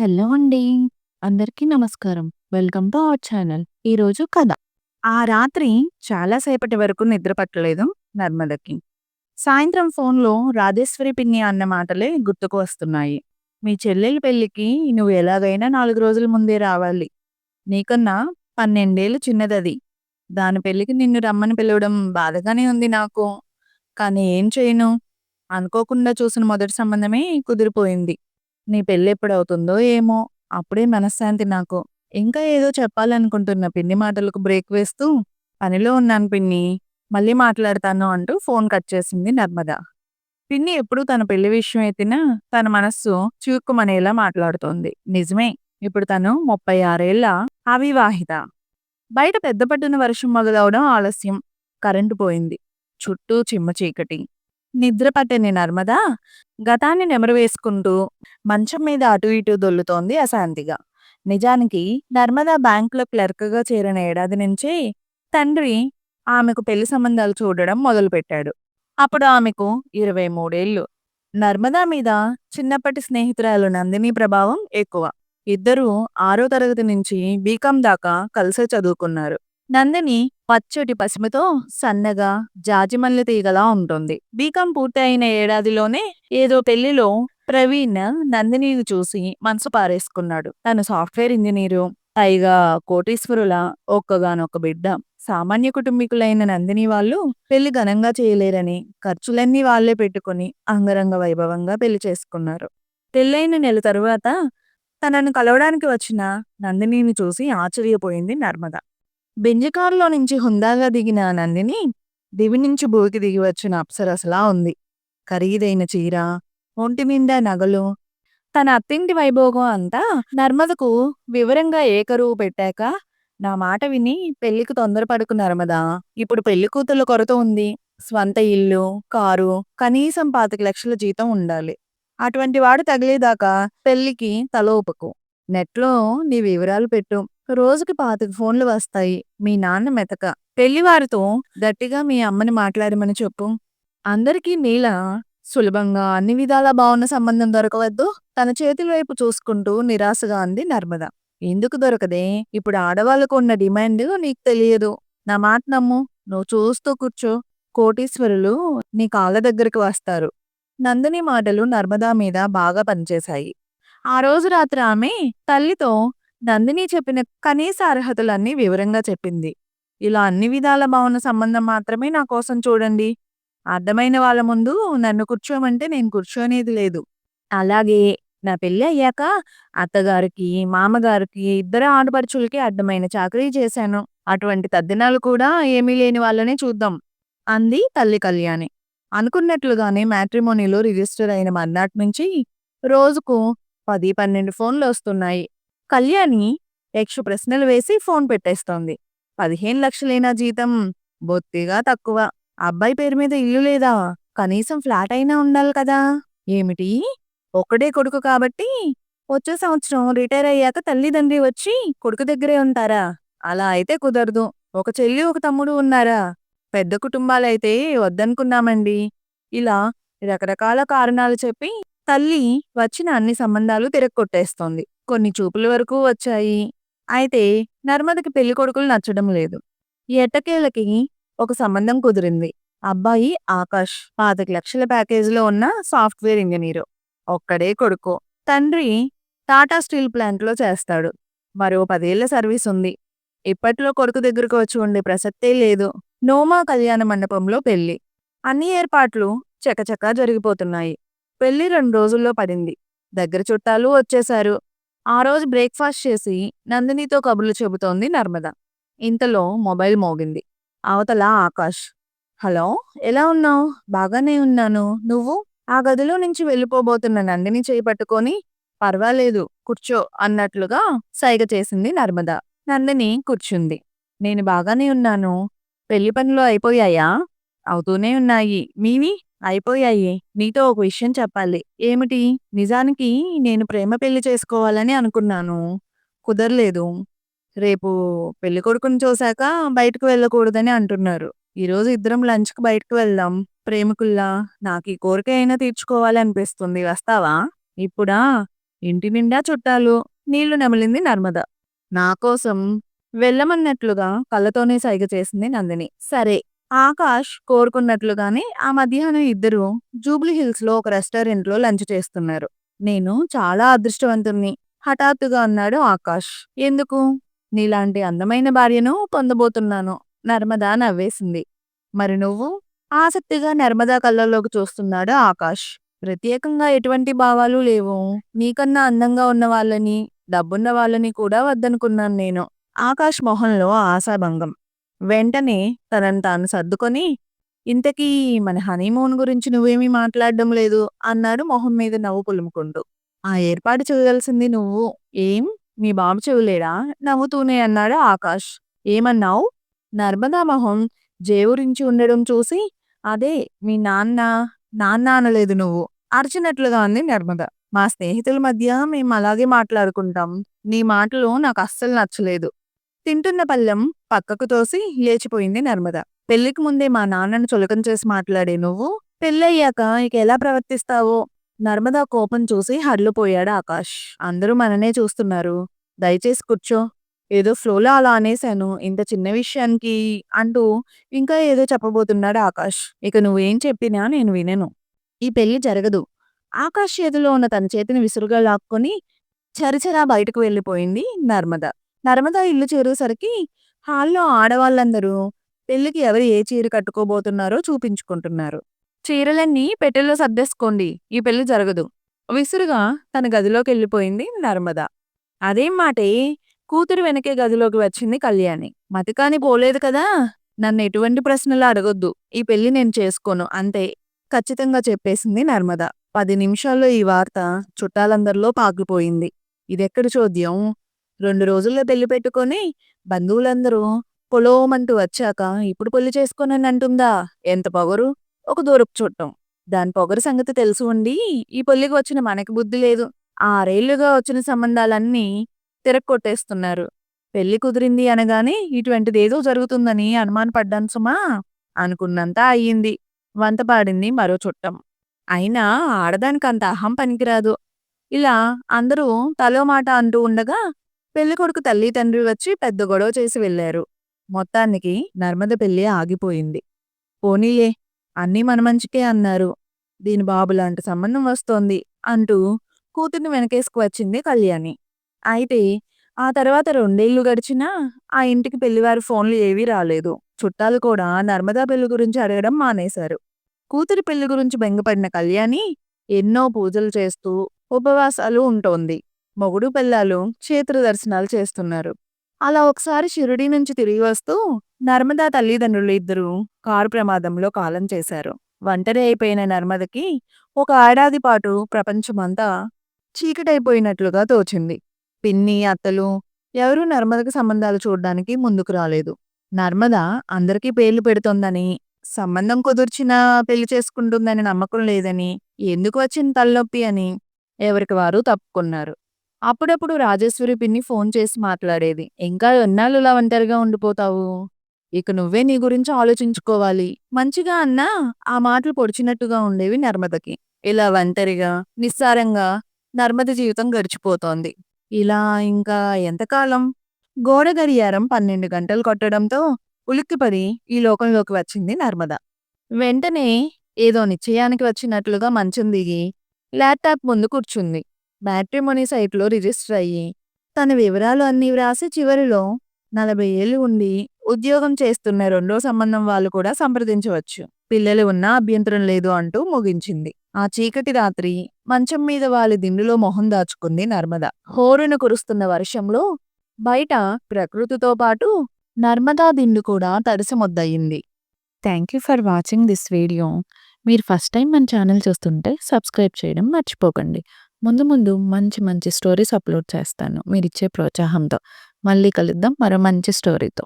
Hello అండి. అందరికీ నమస్కారం. Welcome to our channel. ఈరోజు కథ. ఆ రాత్రి చాలా సేపటి వరకు నిద్ర పట్టలేదు నర్మదకి. సాయంత్రం ఫోన్‌లో రాధేశ్వరి పిన్ని అన్న మాటలే గుర్తుకు వస్తున్నాయి. మీ చెల్లెలి పెళ్ళికి నువ్వు ఎలాగైనా నాలుగు రోజుల ముందే రావాలి. నీకన్నా పన్నెండేళ్ళు చిన్నదది. దాని పెళ్ళికి నిన్ను రమ్మని పిలవడం బాధగానే ఉంది నాకు. కానీ ఏం చేయను? అనుకోకుండా చూసిన మొదటి సంబంధమే కుదిరిపోయింది. నీ పెళ్ళెప్పుడవుతుందో ఏమో! అప్పుడే మనశ్శాంతి నాకు. ఇంకా ఏదో చెప్పాలనుకుంటున్న పిన్ని మాటలకు బ్రేక్ వేస్తూ, పనిలో ఉన్నాను పిన్ని మళ్ళీ మాట్లాడతాను అంటూ ఫోన్ కట్ చేసింది నర్మద. పిన్ని ఎప్పుడూ తన పెళ్ళి విషయం ఎత్తినా తన మనస్సు చివుక్కుమనేలా మాట్లాడుతోంది. నిజమే. ఇప్పుడు తను ముప్పై ఆరేళ్ళ అవివాహిత. బయట పెద్ద పట్టున వర్షం మొదలవడం ఆలస్యం. కరెంటు పోయింది. చుట్టూ చిమ్మ చీకటి. నిద్ర పట్టని నర్మద గతాన్ని నెమరు వేసుకుంటూ మంచం మీద అటు ఇటు దొల్లుతోంది అశాంతిగా. నిజానికి నర్మద బ్యాంకులో క్లర్క్‌గా చేరిన ఏడాది నుంచే తండ్రి ఆమెకు పెళ్ళి సంబంధాలు చూడడం మొదలుపెట్టాడు. అప్పుడు ఆమెకు ఇరవై మూడేళ్ళు నర్మదా మీద చిన్నప్పటి స్నేహితురాలు నందిని ప్రభావం ఎక్కువ. ఇద్దరూ ఆరో తరగతి నుంచి బీకాం దాకా కలిసే చదువుకున్నారు. నందిని పచ్చటి పసిమితో సన్నగా, జాజిమల్లి తీగలా ఉంటుంది. బీకాం పూర్తి అయిన ఏడాదిలోనే ఏదో పెళ్ళిలో ప్రవీణ్ నందినిని చూసి మనసు పారేసుకున్నాడు. తను సాఫ్ట్‌వేర్ ఇంజనీరు పైగా కోటీశ్వరుల ఒక్కగానొక్క బిడ్డ. సామాన్య కుటుంబీకులైన నందిని వాళ్ళు పెళ్ళి ఘనంగా చేయలేరని ఖర్చులన్నీ వాళ్ళే పెట్టుకుని అంగరంగ వైభవంగా పెళ్ళి చేసుకున్నారు. పెళ్ళైన నెల తరువాత తనను కలవడానికి వచ్చిన నందినిని చూసి ఆశ్చర్యపోయింది నర్మద. బింజకారులో నుంచి హుందాగా దిగిన నందిని దివి నుంచి భూకి దిగి వచ్చిన అప్సరసలా ఉంది. ఖరీదైన చీర, ఒంటినిండా నగలు. తన అత్తింటి వైభోగం అంతా నర్మదకు వివరంగా ఏకరువు పెట్టాక, నా మాట విని పెళ్ళికి తొందరపడుకు నర్మదా! ఇప్పుడు పెళ్ళికూతుళ్ళ కొరత ఉంది. స్వంత ఇల్లు, కారు, కనీసం 25 లక్షల జీతం ఉండాలి. అటువంటి వాడు తగిలేదాకా పెళ్ళికి తలోపకు నెట్‌లో నీ వివరాలు పెట్టు. రోజుకి 25 ఫోన్లు వస్తాయి. మీ నాన్న మెతక. పెళ్ళివారితో గట్టిగా మీ అమ్మని మాట్లాడమని చెప్పు. అందరికీ నీలా సులభంగా అన్ని విధాలా బాగున్న సంబంధం దొరకవద్దు. తన చేతుల వైపు చూసుకుంటూ నిరాశగా అంది నర్మద. ఎందుకు దొరకదే? ఇప్పుడు ఆడవాళ్ళకు ఉన్న డిమాండ్ నీకు తెలియదు. నా మాట నమ్ము. నువ్వు చూస్తూ కూర్చో. కోటీశ్వరులు నీ కాళ్ళ దగ్గరికి వస్తారు. నందిని మాటలు నర్మదా మీద బాగా పనిచేశాయి. ఆ రోజు రాత్రి ఆమె తల్లితో నందిని చెప్పిన కనీస అర్హతలన్నీ వివరంగా చెప్పింది. ఇలా అన్ని విధాల భావన సంబంధం మాత్రమే నా కోసం చూడండి. అర్థమైన వాళ్ళ ముందు నన్ను కూర్చోమంటే నేను కూర్చోనేది లేదు. అలాగే నా పెళ్ళి అయ్యాక అత్తగారికి, మామగారికి, ఇద్దరు ఆడపడుచులకి అడ్డమైన చాకరీ చేశాను. అటువంటి తద్దినాలు కూడా ఏమీ లేని వాళ్ళనే చూద్దాం. అంది తల్లి కళ్యాణి. అనుకున్నట్లుగానే మ్యాట్రిమోనీలో రిజిస్టర్ అయిన మర్నాటి నుంచి రోజుకు 10, 12 ఫోన్లు వస్తున్నాయి. కళ్యాణి యక్ష ప్రశ్నలు వేసి ఫోన్ పెట్టేస్తోంది. 15 లక్షలేనా జీతం? బొత్తిగా తక్కువ. అబ్బాయి పేరు మీద ఇల్లు లేదా? కనీసం ఫ్లాట్ అయినా ఉండాలి కదా! ఏమిటి? ఒకడే కొడుకు కాబట్టి వచ్చే సంవత్సరం రిటైర్ అయ్యాక తల్లిదండ్రి వచ్చి కొడుకు దగ్గరే ఉంటారా? అలా అయితే కుదరదు. ఒక చెల్లి, ఒక తమ్ముడు ఉన్నారా? పెద్ద కుటుంబాలైతే వద్దనుకున్నామండి. ఇలా రకరకాల కారణాలు చెప్పి తల్లి వచ్చిన అన్ని సంబంధాలు తిరగొట్టేస్తోంది కొన్ని చూపుల వరకు వచ్చాయి. అయితే నర్మదకి పెళ్ళి కొడుకులు నచ్చడం లేదు. ఎట్టకేలకి ఒక సంబంధం కుదిరింది. అబ్బాయి ఆకాష్. 25 లక్షల ప్యాకేజీలో ఉన్న సాఫ్ట్‌వేర్ ఇంజనీరు ఒక్కడే కొడుకు. తండ్రి టాటా స్టీల్ ప్లాంట్‌లో చేస్తాడు. మరో పదేళ్ళ సర్వీస్ ఉంది. ఇప్పట్లో కొడుకు దగ్గరకు వచ్చి ఉండే ప్రసక్తే లేదు. నోమా కళ్యాణ మండపంలో పెళ్ళి. అన్ని ఏర్పాట్లు చకచకా జరిగిపోతున్నాయి. పెళ్ళి రెండు రోజుల్లో పడింది. దగ్గర చుట్టాలు వచ్చేశారు. ఆ రోజు బ్రేక్‌ఫాస్ట్ చేసి నందినితో కబుర్లు చెబుతోంది నర్మద. ఇంతలో మొబైల్ మోగింది. అవతల ఆకాష్. హలో! ఎలా ఉన్నావు బాగానే ఉన్నాను. నువ్వు? ఆ గదిలో నుంచి వెళ్ళిపోబోతున్న నందిని చేపట్టుకొని పట్టుకొని పర్వాలేదు కూర్చో అన్నట్లుగా సైగ చేసింది నర్మద. నందిని కూర్చుంది. నేను బాగానే ఉన్నాను. పెళ్ళి పనులు అయిపోయాయా? అవుతూనే ఉన్నాయి. మీవి? అయిపోయాయి. నీతో ఒక విషయం చెప్పాలి. ఏమిటి? నిజానికి నేను ప్రేమ పెళ్ళి చేసుకోవాలని అనుకున్నాను. కుదరలేదు. రేపు పెళ్ళికొడుకుని చూశాక బయటకు వెళ్ళకూడదని అంటున్నారు. ఈరోజు ఇద్దరం లంచ్‌కి బయటకు వెళ్దాం. ప్రేమికుల్లా నాకు ఈ కోరిక అయినా తీర్చుకోవాలనిపిస్తుంది వస్తావా? ఇప్పుడా? ఇంటి నిండా చుట్టాలు నీళ్ళు నమిలింది నర్మద నా కోసం వెళ్ళమన్నట్లుగా కళ్ళతోనే సైగ చేసింది నందిని సరే ఆకాష్ కోరుకున్నట్లుగానే ఆ మధ్యాహ్నం ఇద్దరు జూబ్లీ హిల్స్లో ఒక రెస్టారెంట్లో లంచ్ చేస్తున్నారు. నేను చాలా అదృష్టవంతుణ్ణి. హఠాత్తుగా అన్నాడు ఆకాష్. ఎందుకు? నీలాంటి అందమైన భార్యను పొందబోతున్నాను. నర్మద నవ్వేసింది. మరి నువ్వు? ఆసక్తిగా నర్మదా కళ్ళల్లోకి చూస్తున్నాడు ఆకాష్. ప్రత్యేకంగా ఎటువంటి భావాలు లేవు. నీకన్నా అందంగా ఉన్న వాళ్ళని డబ్బున్న వాళ్ళని కూడా వద్దనుకున్నాను నేను. ఆకాష్ మొహంలో ఆశాభంగం. వెంటనే తనని తాను సర్దుకొని ఇంతకీ మన హనీమూన్ గురించి నువ్వేమీ మాట్లాడడం లేదు అన్నాడు మొహం మీద నవ్వు పులుముకుంటూ. ఆ ఏర్పాటు చేయవలసింది నువ్వు. ఏం? మీ బాబు చెవులేడా? నవ్వుతూనే అన్నాడు ఆకాష్. ఏమన్నావు? నర్మదా మొహం. జేవురించి ఉండడం చూసి అదే మీ నాన్న నాన్న అనలేదు నువ్వు అరిచినట్లుగా అంది నర్మద. మా స్నేహితుల మధ్య మేము అలాగే మాట్లాడుకుంటాం. నీ మాటలు నాకు అస్సలు నచ్చలేదు. తింటున్న పళ్ళెం పక్కకు తోసి లేచిపోయింది నర్మద. పెళ్ళికి ముందే మా నాన్నను చులకం చేసి మాట్లాడే నువ్వు పెళ్ళయ్యాక ఇక ఎలా ప్రవర్తిస్తావో? నర్మదా కోపం చూసి హర్లుపోయాడు ఆకాష్. అందరూ మననే చూస్తున్నారు. దయచేసి కూర్చో. ఏదో ఫ్లోలో అలా అనేశాను. ఇంత చిన్న విషయానికి అంటూ ఇంకా ఏదో చెప్పబోతున్నాడు ఆకాష్. ఇక నువ్వేం చెప్పినా నేను వినను. ఈ పెళ్ళి జరగదు. ఆకాష్ చేతిలో ఉన్న తన చేతిని విసురుగా లాక్కొని చరిచరా బయటకు వెళ్ళిపోయింది నర్మద. నర్మద ఇల్లు చేరేసరికి హాల్లో ఆడవాళ్ళందరూ పెళ్ళికి ఎవరు ఏ చీర కట్టుకోబోతున్నారో చూపించుకుంటున్నారు. చీరలన్నీ పెట్టెల్లో సర్దేసుకోండి ఈ పెళ్ళి జరగదు. విసురుగా తన గదిలోకి వెళ్ళిపోయింది నర్మద. అదేం మాటే కూతురు వెనకే గదిలోకి వచ్చింది కళ్యాణి. మతికాని పోలేదు కదా నన్ను ఎటువంటి ప్రశ్నలు అడగొద్దు ఈ పెళ్ళి నేను చేసుకోను అంతే ఖచ్చితంగా చెప్పేసింది నర్మద. పది నిమిషాల్లో ఈ వార్త చుట్టాలందరిలో పాకిపోయింది. ఇదెక్కడి చోద్యం? రెండు రోజుల్లో పెళ్ళి పెట్టుకొని బంధువులందరూ పొలోమంటూ వచ్చాక ఇప్పుడు పెళ్ళి చేసుకోనని అంటుందా? ఎంత పొగరు? ఒక దూరపు చుట్టం. దాని పొగరు సంగతి తెలుసు ఉండి ఈ పెళ్ళికి వచ్చిన మనకి బుద్ధి లేదు. ఆరేళ్ళుగా వచ్చిన సంబంధాలన్నీ తిరక్కొట్టేస్తున్నారు. పెళ్ళి కుదిరింది అనగానే ఇటువంటిదేదో జరుగుతుందని అనుమానపడ్డాను సుమా. అనుకున్నంత అయ్యింది. వంత పాడింది మరో చుట్టం. అయినా ఆడదానికి అంత అహం పనికిరాదు. ఇలా అందరూ తలో మాట అంటూ ఉండగా పెళ్ళికొడుకు తల్లి తండ్రి వచ్చి పెద్ద గొడవ చేసి వెళ్ళారు మొత్తానికి నర్మద పెళ్ళి ఆగిపోయింది. పోనీలే అన్నీ మన మంచికే అన్నారు. దీని బాబు లాంటి సంబంధం వస్తోంది అంటూ కూతుర్ని వెనకేసుకు వచ్చింది కళ్యాణి. అయితే ఆ తర్వాత రెండేళ్ళు గడిచినా ఆ ఇంటికి పెళ్ళివారి ఫోన్లు ఏవీ రాలేదు. చుట్టాలు కూడా నర్మదా పెళ్ళి గురించి అడగడం మానేశారు. కూతురి పెళ్ళి గురించి బెంగపడిన కళ్యాణి ఎన్నో పూజలు చేస్తూ ఉపవాసాలు ఉంటోంది. మొగుడు పిల్లలు క్షేత్ర దర్శనాలు చేస్తున్నారు. అలా ఒకసారి షిరిడి నుంచి తిరిగి వస్తూ నర్మదా తల్లిదండ్రులు ఇద్దరు కారు ప్రమాదంలో కాలం చేశారు. ఒంటరి అయిపోయిన నర్మదకి ఒక ఏడాది పాటు ప్రపంచమంతా చీకటైపోయినట్లుగా తోచింది. పిన్ని అత్తలు ఎవరూ నర్మదకి సంబంధాలు చూడడానికి ముందుకు రాలేదు. నర్మద అందరికీ పేర్లు పెడుతోందని సంబంధం కుదుర్చినా పెళ్ళి చేసుకుంటుందని నమ్మకం లేదని ఎందుకు వచ్చిన తలనొప్పి అని ఎవరికి వారు తప్పుకున్నారు. అప్పుడప్పుడు రాజేశ్వరి పిన్ని ఫోన్ చేసి మాట్లాడేది. ఇంకా ఎన్నాళ్ళు ఇలా ఒంటరిగా ఉండిపోతావు? ఇక నువ్వే నీ గురించి ఆలోచించుకోవాలి. మంచిగా అన్నా ఆ మాటలు పొడిచినట్టుగా ఉండేవి నర్మదకి. ఇలా ఒంటరిగా నిస్సారంగా నర్మద జీవితం గడిచిపోతోంది. ఇలా ఇంకా ఎంతకాలం? గోడ గడియారం పన్నెండు గంటలు కొట్టడంతో ఉలిక్కిపడి ఈ లోకంలోకి వచ్చింది నర్మద. వెంటనే ఏదో నిశ్చయానికి వచ్చినట్లుగా మంచం దిగి ల్యాప్టాప్ ముందు కూర్చుంది. మ్యాట్రిమోనీ సైట్లో రిజిస్టర్ అయ్యి తన వివరాలు అన్నీ వ్రాసి చివరిలో నలభై ఏళ్ళు ఉండి ఉద్యోగం చేస్తున్న రెండో సంబంధం వాళ్ళు కూడా సంప్రదించవచ్చు. పిల్లలు ఉన్నా అభ్యంతరం లేదు అంటూ ముగించింది. ఆ చీకటి రాత్రి మంచం మీద వాళ్ళ దిండులో మొహం దాచుకుంది నర్మద. హోరును కురుస్తున్న వర్షంలో బయట ప్రకృతితో పాటు నర్మదా దిండు కూడా తడిసమొద్దయింది. Thank you for watching this video మీరు ఫస్ట్ టైం మన ఛానల్ చూస్తుంటే సబ్స్క్రైబ్ చేయడం మర్చిపోకండి. ముందు ముందు మంచి మంచి స్టోరీస్ అప్లోడ్ చేస్తాను. మీరు ఇచ్చే ప్రోత్సాహంతో. మళ్ళీ కలుద్దాం. మరో మంచి స్టోరీతో.